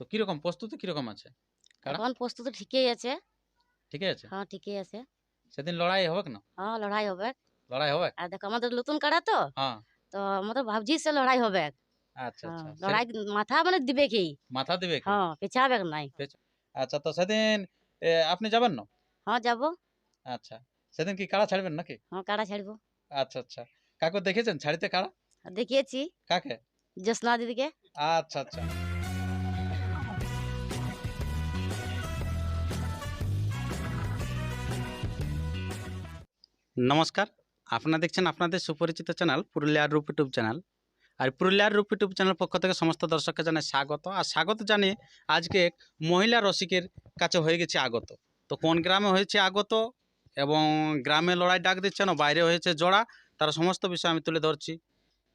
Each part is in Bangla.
তো কীরকম? প্রস্তুতি কীরকম আছে? এখন প্রস্তুতি ঠিকই আছে। ঠিক আছে? হ্যাঁ ঠিকই আছে। সেদিন লড়াই হবে না হ্যাঁ লড়াই হবে। লড়াই হবে? আর দেখো আমাদের নতুন কাড়া তো? হ্যাঁ। তো আমাদের ভাবছি সে লড়াই হবে। আচ্ছা হ্যাঁ, আচ্ছা। লড়াই মাথা মানে দিবে কি? মাথা দিবে কি? হ্যাঁ পেছাবে নাই? আচ্ছা তো সেদিন আপনি যাবেন না? হ্যাঁ যাব। আচ্ছা সেদিন কি কাড়া ছাড়বেন নাকি? হ্যাঁ কাড়া ছাড়বো? আচ্ছা আচ্ছা। কাকু দেখেছেন ছাড়িতে কাড়া দেখিয়েছি। কাকে? জ্যোৎস্না দিদিকে। আচ্ছা আচ্ছা। নমস্কার। আপনারা দেখছেন আপনাদের সুপরিচিত চ্যানেল পুরুলিয়ার রূপ ইউটিউব চ্যানেল। আর পুরুলিয়ার রূপ ইউটিউব চ্যানেল পক্ষ থেকে সমস্ত দর্শককে জানাই স্বাগত। আর স্বাগত জানিয়ে আজকে মহিলা রসিকের কাছে হয়ে গেছে আগত। তো কোন গ্রামে হয়েছে আগত এবং গ্রামে লড়াই ডাক দিচ্ছেন বাইরে হয়েছে জোড়া, তার সমস্ত বিষয় আমি তুলে ধরছি।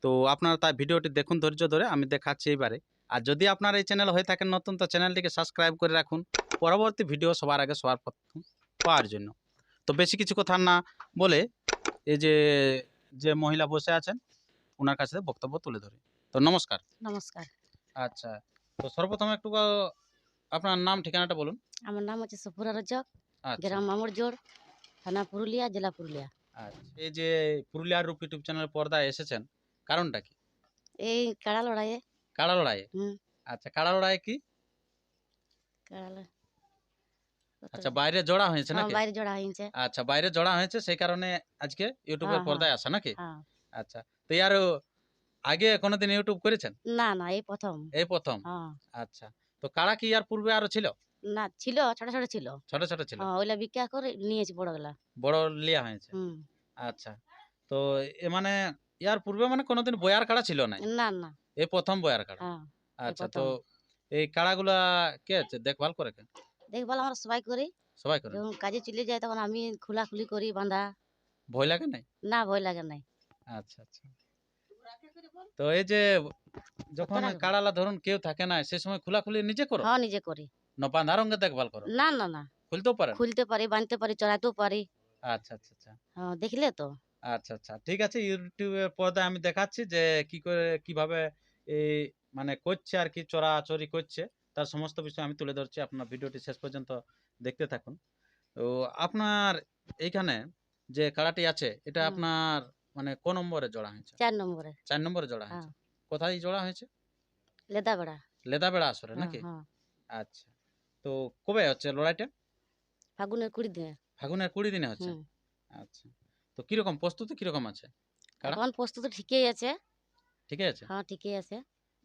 তো আপনারা তাই ভিডিওটি দেখুন ধৈর্য ধরে, আমি দেখাচ্ছি এবারে আর যদি আপনার এই চ্যানেল হয়ে থাকেন নতুন, তো চ্যানেলটিকে সাবস্ক্রাইব করে রাখুন। পরবর্তী ভিডিও সবার আগে সবার প্রথম পাওয়ার জন্য। তো বেশি কিছু কথা না বলে এই যে যে মহিলা বসে আছেন ওনার কাছে বক্তব্য তুলে ধরে। তো নমস্কার। নমস্কার। আচ্ছা তো সর্বপ্রথম একটু আপনার নাম ঠিকানাটা বলুন। আমার নাম হচ্ছে সফুরা রজক আচ্ছা। গ্রাম মামুর জোড় থানা পুরুলিয়া জেলা পুরুলিয়া। আচ্ছা এই যে পুরুলিয়ার রূপ ইউটিউব চ্যানেল পর্দায় এসেছেন কারণটা কি? এই কাড়া লড়াইয়ে। কাড়া লড়াইয়ে? হুম। আচ্ছা কাড়া লড়াই কি? কাড়া। আচ্ছা বাইরে জোড়া হয়েছে হ্যাঁ, নাকি? বাইরে জোড়া হয়েছে। আচ্ছা বাইরে জোড়া হয়েছে সেই কারণে আজকে ইউটিউবের হ্যাঁ, পর্দায় আসা নাকি? হ্যাঁ। আচ্ছা তো ইয়ার আগে কোনোদিন ইউটিউব করেছেন? না না এই প্রথম। এই প্রথম? হ্যাঁ। আচ্ছা তো কারা কি ইয়ার পূর্বে আরও ছিল? না ছিল ছোট ছোট ছিল। ছোট ছোট ছিল? হ্যাঁ ওইলা বিক্রি করে নিয়েছি বড়গুলা। বড় লিয়া হয়েছে? আচ্ছা তো এ মানে ইয়ার পূর্বে মানে কোনোদিন বয়ার কাড়া ছিল না না না। এই প্রথম বয়ার কাড়া? হ্যাঁ আচ্ছা তো এই কাড়াগুলা কে আছে? দেখভাল করে কে? দেখভাল আমরা সবাই করি। সবাই করে যখন কাজে চলে যায় তখন আমি খোলাখুলি করি বাঁধা। ভয় লাগে নাই? না ভয় লাগে নাই। আচ্ছা আচ্ছা। তো এই যে যখন। কাড়ালা ধরুন কেউ থাকে না সেই সময় খোলাখুলি নিজে করো? হ্যাঁ নিজে করি। না বাঁধা রঙে দেখভাল করো? না না না। খুলতেও পারে খুলতে পারি বাঁধতে পারি চড়াতেও পারি। আচ্ছা আচ্ছা আচ্ছা। হ্যাঁ দেখলে তো। আচ্ছা আচ্ছা। ঠিক আছে ইউটিউবের পর্দায় আমি দেখাচ্ছি যে কি করে কীভাবে এই মানে করছে আর কি চড়াচড়ি করছে। তার সমস্ত বিষয় আমি তুলে ধরছি আপনার ভিডিওটি শেষ পর্যন্ত দেখতে থাকুন। তো আপনার এইখানে যে কাড়াটি আছে এটা আপনার মানে কোন নম্বরে জোড়া হয়েছে? চার নম্বরে। চার নম্বরে জোড়া হয়েছে। হ্যাঁ। কোথায় জোড়া হয়েছে? লেদা বেড়া লেদাবেড়া আসরে নাকি? আচ্ছা। তো কবে হচ্ছে লড়াইটা? ফাগুনের কুড়ি দিনে। ফাগুনের কুড়ি দিনে হচ্ছে? আচ্ছা। তো কীরকম প্রস্তুতি কীরকম আছে? এখন প্রস্তুতি ঠিকই আছে। ঠিক আছে? হ্যাঁ ঠিকই আছে।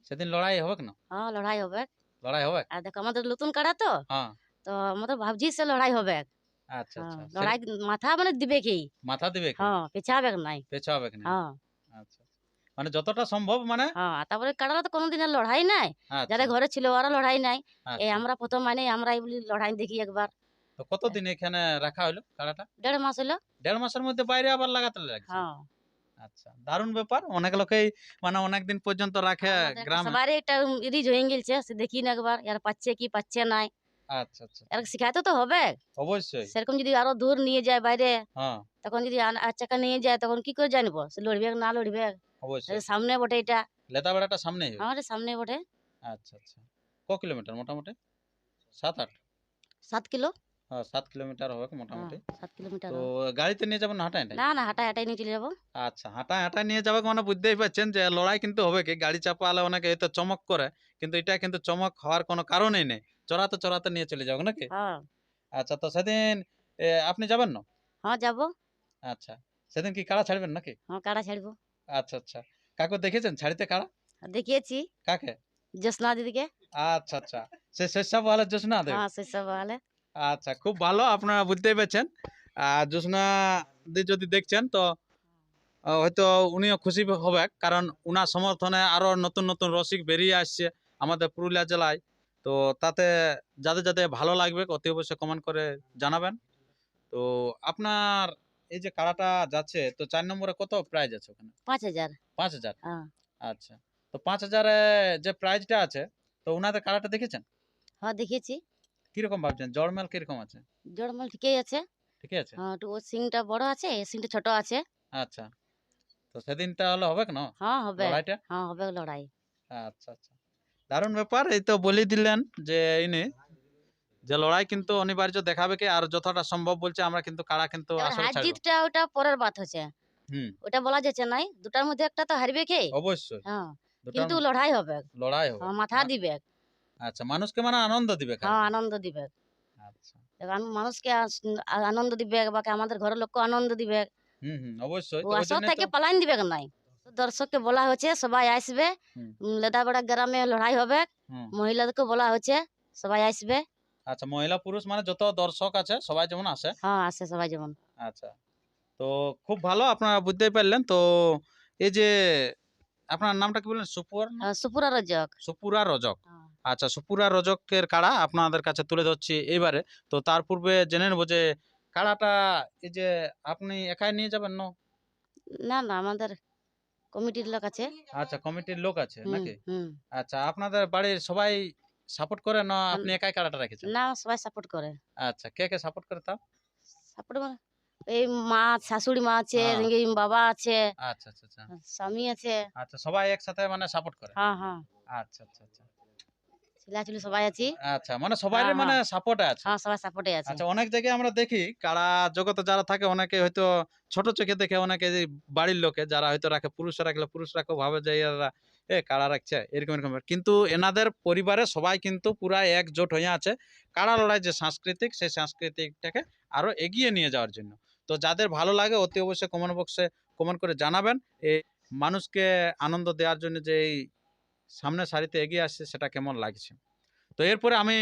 সেদিন লড়াই হবে না? হ্যাঁ লড়াই হবে। লড়াই হবে? আর দেখো আমাদের নতুন কাড়া তো। হ্যাঁ। তো ভাবছি সে লড়াই হবে। আচ্ছা হ্যাঁ, আচ্ছা লড়াই মাথা মানে দিবে কি? মাথা দিবে কি? হ্যাঁ পেছাবে নাই? পেছা হবে হ্যাঁ। আচ্ছা। মানে যতটা সম্ভব মানে? হ্যাঁ তারপরে কাড়ারা তো কোনোদিনের লড়াই নাই। আচ্ছা, যারা ঘরে ছিল ওরা লড়াই নাই। এই আচ্ছা। আমরা প্রথম মানে আমরা এই লড়াই দেখি একবার। তো কতদিন এখানে রাখা হলো কাড়াটা? দেড় মাস হলো দেড় মাসের মধ্যে বাইরে আবার লাগাতে লাগছে? হ্যাঁ। আচ্ছা দারুণ ব্যাপার। অনেক লোকেই মানে অনেক দিন পর্যন্ত রাখে আমাদের গ্রামে। সবারই একটা রিজ হয়ে গেছে সে দেখি না একবার এর পাচ্ছে কি পাচ্ছে নাই। আচ্ছা আচ্ছা এর শিখাইতে তো হবে। অবশ্যই। সেরকম যদি আরও দূর নিয়ে যায় বাইরে হ্যাঁ। তখন যদি আর চাকা নিয়ে যায় তখন কি করে জানব? সে লড়বে না লড়বে? অবশ্যই। সামনে বটে এটা। লেতা বেড়াটা সামনেই হবে। আমাদের সামনে বটে। আচ্ছা আচ্ছা। ক কিলোমিটার মোটামুটি? সাত আট? সাত কিলো। হ্যাঁ সাত কিলোমিটার হবে হ্যাঁ, মোটামুটি। সাত কিলোমিটার তো। গাড়িতে নিয়ে যাবেন না হাঁটাই না না হাঁটাই হাঁটাই নিয়ে চলে যাব। আচ্ছা হাঁটায় হাঁটায় নিয়ে যাবে মানে বুঝতেই পারছেন যে লড়াই কিন্তু হবে কি? গাড়ি চাপালে অনেকে হয়তো চমক করে কিন্তু এটা কিন্তু চমক হওয়ার কোনো কারণই নেই। চড়াতে চড়াতে নিয়ে চলে যাব নাকি? হ্যাঁ। আচ্ছা তো সেদিন আপনি যাবেন না? হ্যাঁ যাব। আচ্ছা সেদিন কি কাড়া ছাড়বেন নাকি? হ্যাঁ কাড়া ছাড়বো? আচ্ছা আচ্ছা। কাকু দেখেছেন ছাড়িতে কাড়া দেখিয়েছি। কাকে? জ্যোৎস্না দিদিকে। আচ্ছা আচ্ছা। সে শেষা বলে জোসনা দেব? হ্যাঁ সেসব বলে আচ্ছা খুব ভালো আপনারা বুঝতেই পারছেন। আর জোসনা দি যদি দেখছেন তো হয়তো উনিও খুশি হবে কারণ উনার সমর্থনে আরও নতুন নতুন রসিক বেরিয়ে আসছে আমাদের পুরুলিয়া জেলায়। তো তাতে যাদের যাদের ভালো লাগবে অতি অবশ্যই কমেন্ট করে জানাবেন। তো আপনার এই যে কাড়াটা যাচ্ছে তো চার নম্বরে কত প্রাইজ আছে ওখানে? পাঁচ হাজার। পাঁচ হাজার? হ্যাঁ। আচ্ছা। তো পাঁচ হাজারে যে প্রাইজটা আছে তো উনাদের কাড়াটা দেখেছেন? হ্যাঁ দেখিয়েছি কীরকম ভাবছেন? জড়মেল কীরকম আছে? জোড়মাল ঠিকই আছে। ঠিক আছে? হ্যাঁ ওর সিংটা বড় আছে সিংটা ছোট আছে। আচ্ছা। তো হবে না? হ্যাঁ হবে। লড়াইটা? হ্যাঁ হবে লড়াই। আচ্ছা আচ্ছা। দারুণ ব্যাপার এই তো বলে দিলেন যে ইনি যে লড়াই কিন্তু অনিবার্য দেখাবে কি আর যতটা সম্ভব বলছে আমরা কিন্তু কাড়া কিন্তু জিতটা ওটা পরের বাত হচ্ছে। হুম। ওটা বলা যাচ্ছে নাই দুটার মধ্যে একটা তো হারবে কে? অবশ্যই। হ্যাঁ কিন্তু লড়াই হবে। লড়াই হবে। হ্যাঁ, মাথা দিবে। আচ্ছা মানুষকে মানে আনন্দ দিবে হ্যাঁ আনন্দ দিবে। মানুষকে আনন্দ দিবে বা আমাদের ঘরের লোককে আনন্দ দিবে। অবশ্যই। আসর থেকে পালাইন দিবে নাই? দর্শককে বলা হচ্ছে সবাই আসবে। উম, গ্রামে লড়াই হবে। মহিলাদেরকে বলা হচ্ছে সবাই আসবে। আচ্ছা মহিলা পুরুষ মানে যত দর্শক আছে সবাই যেমন আসে? হ্যাঁ আসে সবাই যেমন। আচ্ছা। তো খুব ভালো আপনারা বুঝতেই পারলেন। তো এই যে আপনার নামটা কি বললেন? সুপুর সুপুরা রজক। সুপুরা রজক। হ্যাঁ। আচ্ছা সুপুরা রজকের কাড়া আপনাদের কাছে তুলে ধরছি এবারে তো তার পূর্বে জেনে নেব যে কাড়াটা এই যে আপনি একাই নিয়ে যাবেন না? না না আমাদের কমিটির লোক আছে। আচ্ছা কমিটির লোক আছে নাকি? আচ্ছা আপনাদের বাড়ির সবাই সাপোর্ট করে না আপনি একাই কাড়াটা রেখেছেন? না সবাই সাপোর্ট করে। আচ্ছা কে কে সাপোর্ট করে তাও? সাপোর্ট মানে এই মা শাশুড়ি মা আছে হ্যাঁ। বাবা আছে আচ্ছা আচ্ছা আচ্ছা। স্বামী আছে। আচ্ছা সবাই একসাথে মানে সাপোর্ট করে? হ্যাঁ হ্যাঁ। আচ্ছা আচ্ছা আচ্ছা। ছেলাচুলি সবাই আছি। আচ্ছা মানে সবাই হ্যাঁ, মানে সাপোর্টে আছে। হ্যাঁ সবাই সাপোর্টে আছে। আচ্ছা অনেক জায়গায় আমরা দেখি কারা জগতে যারা থাকে অনেকে হয়তো ছোট চোখে দেখে অনেকে যে বাড়ির লোকে যারা হয়তো রাখে পুরুষরা রাখলে পুরুষরা কেউ ভাবে যে এরা এ কারা রাখছে এরকম এরকম। কিন্তু এনাদের পরিবারে সবাই কিন্তু পুরা একজোট হয়ে আছে কারা লড়াই যে সাংস্কৃতিক সেই সাংস্কৃতিকটাকে আরও এগিয়ে নিয়ে যাওয়ার জন্য। তো যাদের ভালো লাগে অতি অবশ্যই কমেন্ট বক্সে কমেন্ট করে জানাবেন। এই মানুষকে আনন্দ দেওয়ার জন্য যে এই সামনের সারিতে এগিয়ে আসছে সেটা কেমন লাগছে? তো এরপরে আমি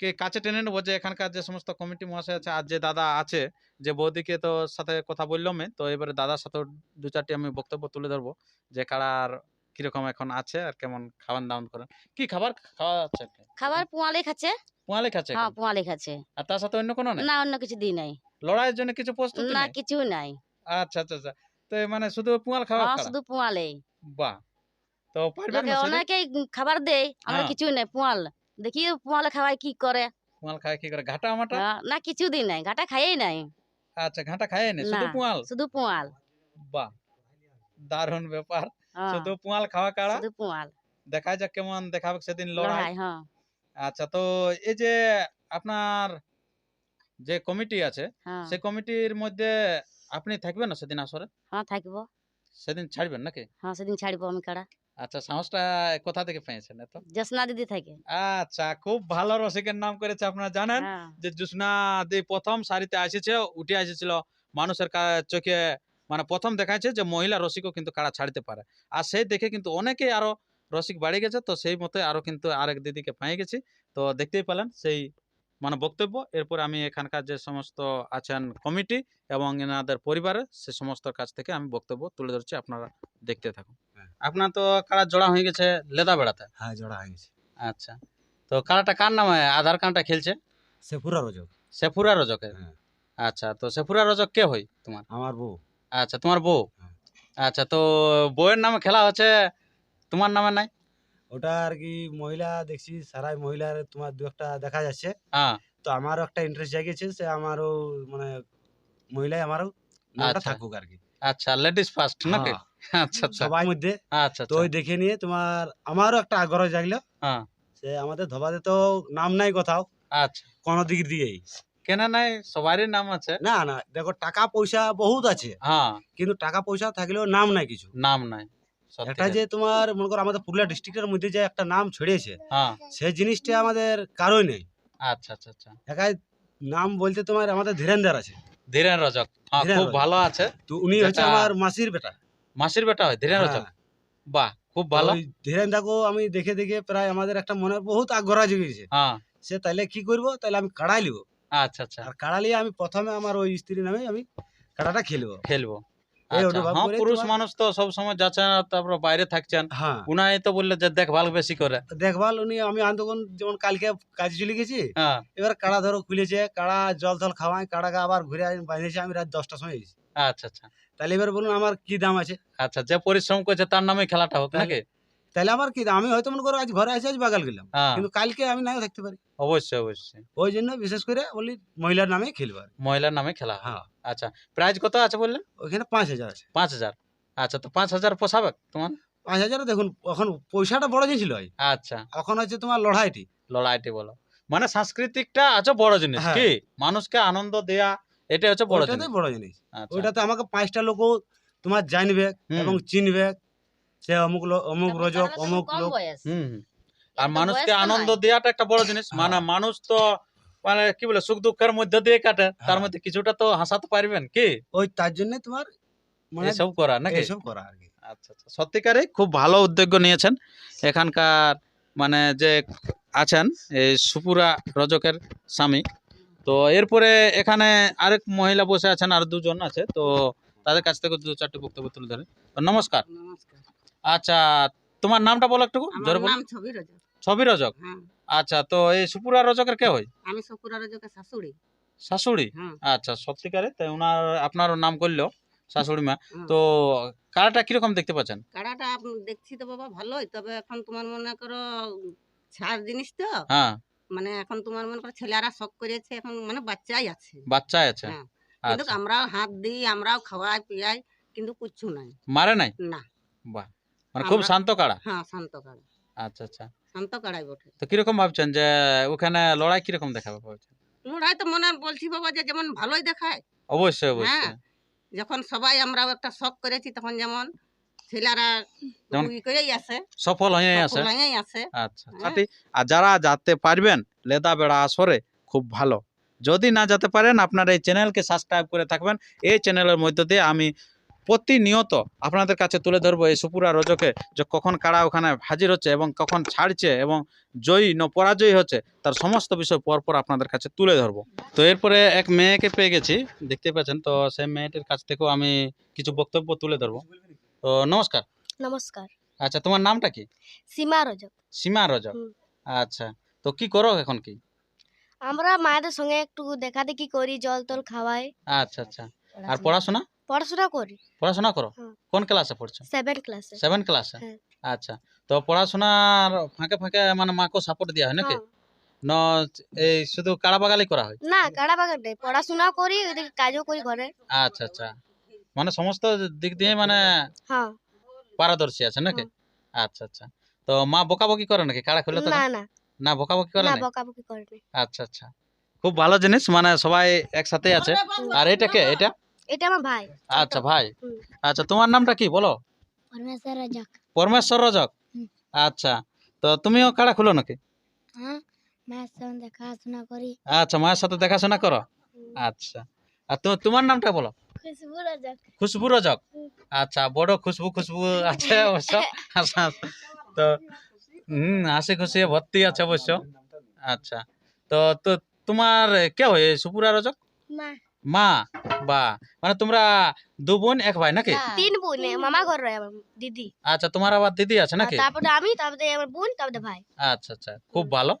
কে কাছে টেনে নেব যে এখানকার যে সমস্ত কমিটি মহাশয় আছে আর যে দাদা আছে যে বৌদিকে তো সাথে কথা বললাম তো এবারে দাদার সাথে দু চারটি আমি বক্তব্য তুলে ধরবো যে কারার কীরকম এখন আছে আর কেমন খাবার দাওয়ান করেন। কি খাবার খাওয়া আছে খাবার পোয়ালি খাচ্ছে। পোয়ালে খাচ্ছে হ্যাঁ? পোয়ালি খাচ্ছে। আর তার সাথে অন্য কোনো না অন্য কিছু দিই নাই। লড়াইয়ের জন্য কিছু প্রস্তুতি না কিছু নাই। আচ্ছা আচ্ছা আচ্ছা। তো মানে শুধু পোয়াল হ্যাঁ খাওয়া? শুধু পোয়ালে বাহ! তো পারবেন না সেদিন? অনেকেই খাবার দেয় আমরা হ্যাঁ। কিছু নাই পোয়াল। দেখি পোয়ালে খাওয়াই কি করে। পোয়াল খায় কি করে? ঘাটা মাটা? না কিছু দিই নাই ঘাটা খাইয়েই নাই। আচ্ছা ঘাটা খায় না শুধু পোয়াল? শুধু পোয়াল। বাহ দারুণ ব্যাপার। হ্যাঁ, শুধু পোয়াল খাওয়া কাড়া শুধু পোয়াল। দেখা যাক কেমন দেখাবে সেদিন লড়াই। লড়াই হ্যাঁ। আচ্ছা তো এই যে আপনার যে কমিটি আছে হ্যাঁ। সেই কমিটির মধ্যে আপনি থাকবেন না সেদিন আসরে? হ্যাঁ থাকব। সেদিন ছাড়বেন নাকি? হ্যাঁ সেদিন ছাড়বো আমি কাড়া আচ্ছা সাহসটা কোথা থেকে পেয়েছেন এত? জসনা দিদি থাকে। আচ্ছা খুব ভালো রসিকের নাম করেছে আপনারা জানেন হ্যাঁ। যে জুসনা দি প্রথম সারিতে এসেছে উঠে এসেছিল মানুষের চোখে মানে প্রথম দেখাচ্ছে যে মহিলা রসিকও কিন্তু কারা ছাড়তে পারে। আর সেই দেখে কিন্তু অনেকেই আরও রসিক বাড়ে গেছে তো সেই মতে আরও কিন্তু আরেক দিদিকে পেয়ে গেছি। তো দেখতেই পেলেন সেই মানে বক্তব্য। এরপর আমি এখানকার যে সমস্ত আছেন কমিটি এবং এনাদের পরিবারের সে সমস্ত কাছ থেকে আমি বক্তব্য তুলে ধরছি আপনারা দেখতে থাকুন। আপনার তো কারা জোড়া হয়ে গেছে লেদা বেড়াতে। হ্যাঁ জোড়া হয়ে গেছে। আচ্ছা। তো কারাটা কার নামে? আধার কার্ডটা খেলছে? সে পুরা রোজক। সেফুরা রজকের? হ্যাঁ। আচ্ছা তো সেফুরা রজক কে হই তোমার? আমার বউ। আচ্ছা তোমার বউ? হ্যাঁ। আচ্ছা তো বউয়ের নামে খেলা হচ্ছে তোমার নামে নাই? ওটা আর কি মহিলা দেখছি সারাই মহিলার তোমার দু একটা দেখা যাচ্ছে। হ্যাঁ। তো আমারও একটা ইন্টারেস্ট জাগিয়েছে সে আমারও মানে মহিলাই আমারও নামটা আচ্ছা। থাকুক আর কি। আচ্ছা লেডিস ফার্স্ট নাকি? হ্যাঁ, আচ্ছা আচ্ছা। সবাই মধ্যে। আচ্ছা তো ওই দেখে নিয়ে তোমার আমারও একটা আগ্রহ জাগলো। হ্যাঁ। সে আমাদের ধবাতে তো নাম নাই কোথাও। আচ্ছা। কোনো দিক দিয়েই। কেন নাই সবারই নাম আছে। না না দেখো টাকা পয়সা বহুত আছে। হ্যাঁ। কিন্তু টাকা পয়সা থাকলেও নাম নাই কিছু। নাম নাই সত্যি যে তোমার মনে করো আমাদের পুরুলিয়া ডিস্ট্রিক্টের মধ্যে যে একটা নাম ছড়িয়েছে হ্যাঁ। সেই জিনিসটা আমাদের কারোই নেই। আচ্ছা আচ্ছা আচ্ছা। একাই নাম বলতে তোমার আমাদের ধীরেন্দার আছে। ধীরেন রজক। খুব ভালো আছে। তো উনি হচ্ছে আমার মাসির বেটা। মাসির বেটা হয় ধীরেন হ্যাঁ, বাহ খুব ভালো। ধীরেন ধীরেন্দাকেও আমি দেখে দেখে প্রায় আমাদের একটা মনে বহুত আগ্রহ জেগেছে হ্যাঁ। সে তাইলে কি করব? তাহলে আমি কাড়া লিব। আচ্ছা আচ্ছা। আর কাড়া লিয়ে আমি প্রথমে আমার ওই স্ত্রী নামে আমি কাড়াটা খেলব। খেলব। আচ্ছা, হ্যাঁ পুরুষ মানুষ তো সব সময় যাচ্ছেন তারপর বাইরে থাকছেন। হ্যাঁ। উনাই তো বললে যে দেখভাল বেশি করে। দেখভাল উনি আমি আন্দোলন যেমন কালকে কাজে চলে গেছি হ্যাঁ। এবার কাড়া ধরো খুলেছে কাড়া জল থল খাওয়াই কাড়াকে আবার ঘুরে বাঁধেছি আমি রাত দশটার সময় এসেছি। আচ্ছা আচ্ছা। তাহলে এবার বলুন আমার কি দাম আছে? আচ্ছা যে পরিশ্রম করছে তার নামে খেলাটা হোক নাকি? তাহলে আমার কি আমি হয়তো মনে করো আজ ঘরে আছি আজ বাগাল গেলাম। হ্যাঁ। কিন্তু কালকে আমি নাও থাকতে পারি। অবশ্যই অবশ্যই। ওই জন্য বিশেষ করে বলি মহিলার নামে খেলব আর কি। মহিলার নামে খেলা হ্যাঁ। আচ্ছা প্রাইজ কত আছে বললেন? ওইখানে পাঁচ হাজার আছে। পাঁচ হাজার। আচ্ছা তো পাঁচ হাজার পোষাবে তোমার? পাঁচ হাজারে দেখুন এখন পয়সাটা বড় জিনিস ছিল আচ্ছা। এখন হচ্ছে তোমার লড়াইটি। লড়াইটি বলো। মানে সাংস্কৃতিকটা আছে বড় জিনিস হ্যাঁ। কি? মানুষকে আনন্দ দেয়া এটা হচ্ছে বড় জিনিস। বড় জিনিস। আচ্ছা। ওইটাতে আমাকে পাঁচটা লোক তোমার জানবে এবং চিনবে। সে অমুক অমুক রজক অমুক লোক। হুম। হুম। আর মানুষকে আনন্দ দেওয়াটা একটা বড় জিনিস। মানে মানুষ তো মানে কি বলে সুখ দুঃখের মধ্যে দিয়ে কাটে। তার হ্যাঁ। মধ্যে কিছুটা তো হাসাতে পারবেন কি? ওই তার জন্য তোমার মানে এসব করা নাকি? এইসব করা আর কি। আচ্ছা আচ্ছা। সত্যিকারে খুব ভালো উদ্যোগ নিয়েছেন। এখানকার মানে যে আছেন এই সুপুরা রজকের স্বামী। তো এরপরে এখানে আরেক মহিলা বসে আছেন আর দুজন আছে। তো তাদের কাছ থেকে দু চারটি বক্তব্য তুলে ধরে তো নমস্কার। আচ্ছা তোমার নামটা বলো একটু জোরে বলো। ছবি রজক। হ্যাঁ। আচ্ছা তো এই সুপুরা রজকের কে হয়? আমি সকুরা রজকের শাশুড়ি। শাশুড়ি? হ্যাঁ। আচ্ছা সত্যিকারে? তাই ওনার আপনার নাম করল শাশুড়ি মা। তো কারাটা কীরকম দেখতে পাচ্ছেন? কাড়াটা দেখছি তো বাবা ভালোই তবে এখন তোমার মনে করো ছাড় জিনিস তো। হ্যাঁ। মানে এখন তোমার মনে করো ছেলেরা শখ করেছে এখন মানে বাচ্চাই আছে। বাচ্চা আছে? হ্যাঁ। কিন্তু আচ্ছা। আমরাও হাত দিই আমরাও খাওয়াই পিয়াই কিন্তু কিচ্ছু নাই। মারে নাই? না। বাহ! মানে খুব শান্ত কাড়া হ্যাঁ শান্ত কাড়া আচ্ছা আচ্ছা। শান্ত কাড়াই বটে। তো কীরকম ভাবছেন যে ওখানে লড়াই কীরকম দেখাবে ভাবছেন? লড়াই তো মনে বলছি বাবা যে যেমন ভালোই দেখায়। অবশ্যই অবশ্যই। হ্যাঁ। যখন সবাই আমরা একটা শখ করেছি তখন যেমন ছেলেরা ই করেই আসে সফল হয়ে আছে। হয়েই আসে আচ্ছা হ্যাঁ। আর যারা যেতে পারবেন লেদা বেড়া আসরে খুব ভালো। যদি না যেতে পারেন আপনার এই চ্যানেলকে সাবস্ক্রাইব করে থাকবেন। এই চ্যানেলের মধ্য দিয়ে আমি প্রতিনিয়ত আপনাদের কাছে তুলে ধরবো এই সুপুরা রজকে যে কখন কারা ওখানে হাজির হচ্ছে এবং কখন ছাড়ছে এবং জয়ী ন পরাজয়ী হচ্ছে তার সমস্ত বিষয় পরপর আপনাদের কাছে তুলে ধরবো। তো এরপরে এক মেয়েকে পেয়ে গেছি দেখতে পাচ্ছেন তো সেই মেয়েটির কাছ থেকেও আমি কিছু বক্তব্য তুলে ধরবো। তো নমস্কার। নমস্কার। আচ্ছা তোমার নামটা কি? সীমা রজক। সীমা রজক। আচ্ছা তো কি করো এখন কি? আমরা মায়েদের সঙ্গে একটু দেখা দেখি করি জল টল খাওয়াই। আচ্ছা আচ্ছা। আর পড়াশোনা। পড়াশোনা? করি। পড়াশোনা করো? কোন ক্লাসে পড়ছো? সেভেন ক্লাসে সেভেন ক্লাসে। আচ্ছা তো পড়াশোনার ফাঁকে ফাঁকে মানে মাকে সাপোর্ট দেওয়া হয় নাকি? ন এই শুধু কাড়াবাগালি করা হয়? না কাড়া নেই পড়াশোনা করি কাজও করি ঘরে। আচ্ছা আচ্ছা। মানে সমস্ত দিক দিয়ে মানে হ্যাঁ। পারদর্শী আছে নাকি? আচ্ছা আচ্ছা। তো মা বকাবকি করে নাকি? কাড়া খুলে তো না না। না বকাবকি করে না বকাবকি করে আচ্ছা আচ্ছা। খুব ভালো জিনিস মানে সবাই একসাথে আছে। আর এটা কে? এটা? এটা আমার ভাই। আচ্ছা ভাই। আচ্ছা তোমার নামটা কি বলো? পরমেশ্বর রজক। পরমেশ্বর রজক? আচ্ছা। তো তুমিও কাড়া খুলো নাকি? হ্যাঁ মায়ের সঙ্গে দেখাশোনা করি। আচ্ছা মায়ের সাথে দেখাশোনা করো? আচ্ছা। আর তোমার নামটা বলো? খুশবু রজক। আচ্ছা বড় খুশবু খুশবু আছে অবশ্য। আচ্ছা, তো হুম হাসি খুশি ভর্তি আছে অবশ্য। আচ্ছা তো তো তোমার কে হয় সুপুরা রজক? মা। মা বা মানে তোমরা দু বোন এক ভাই নাকি? তিন বোন মামা ঘর রয় দিদি। আচ্ছা তোমার আবার দিদি আছে নাকি? তারপরে আমি তারপরে আমার বোন তারপরে ভাই। আচ্ছা আচ্ছা খুব ভালো।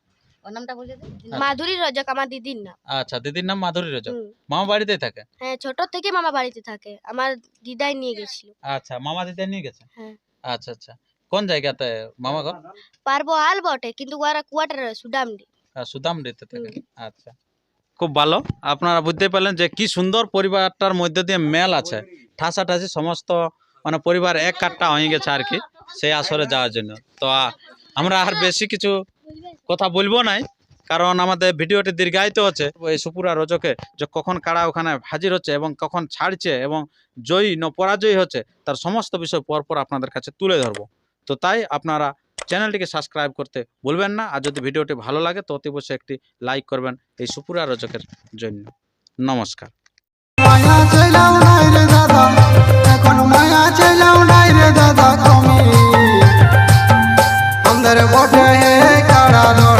ওর নামটা বলে দে। মাধুরী রজক আমার দিদির নাম। আচ্ছা দিদির নাম মাধুরী রজক। মামা বাড়িতেই থাকে? হ্যাঁ ছোট থেকে মামা বাড়িতে থাকে। আমার দিদাই নিয়ে গেছিল। আচ্ছা মামা দিদি নিয়ে গেছে? হ্যাঁ। আচ্ছা আচ্ছা। কোন জায়গাতে মামা ঘর? পারব আল বটে কিন্তু ওরা কোয়ার্টার সুডামডি আহ, সুদামডিতে থাকে। আচ্ছা। খুব ভালো। আপনারা বুঝতে পারলেন যে কি সুন্দর পরিবারটার মধ্যে দিয়ে মেল আছে। ঠাসাঠাসি সমস্ত মানে পরিবার এক কাঠটা হয়ে গেছে আর কি সেই আসরে যাওয়ার জন্য। তো আমরা আর বেশি কিছু কথা বলব নাই, কারণ আমাদের ভিডিওটি দীর্ঘায়িত হচ্ছে। এই সুপুরা রজকে যে কখন কারা ওখানে হাজির হচ্ছে এবং কখন ছাড়ছে এবং জয়ী ন পরাজয়ী হচ্ছে, তার সমস্ত বিষয় পরপর আপনাদের কাছে তুলে ধরবো। তো তাই আপনারা চ্যানেলটিকে সাবস্ক্রাইব করতে ভুলবেন না, আর যদি ভিডিওটি ভালো লাগে তো অতি একটি লাইক করবেন এই সুপুরা রজকের জন্য। নমস্কার। বটে। দাঁড়ানোর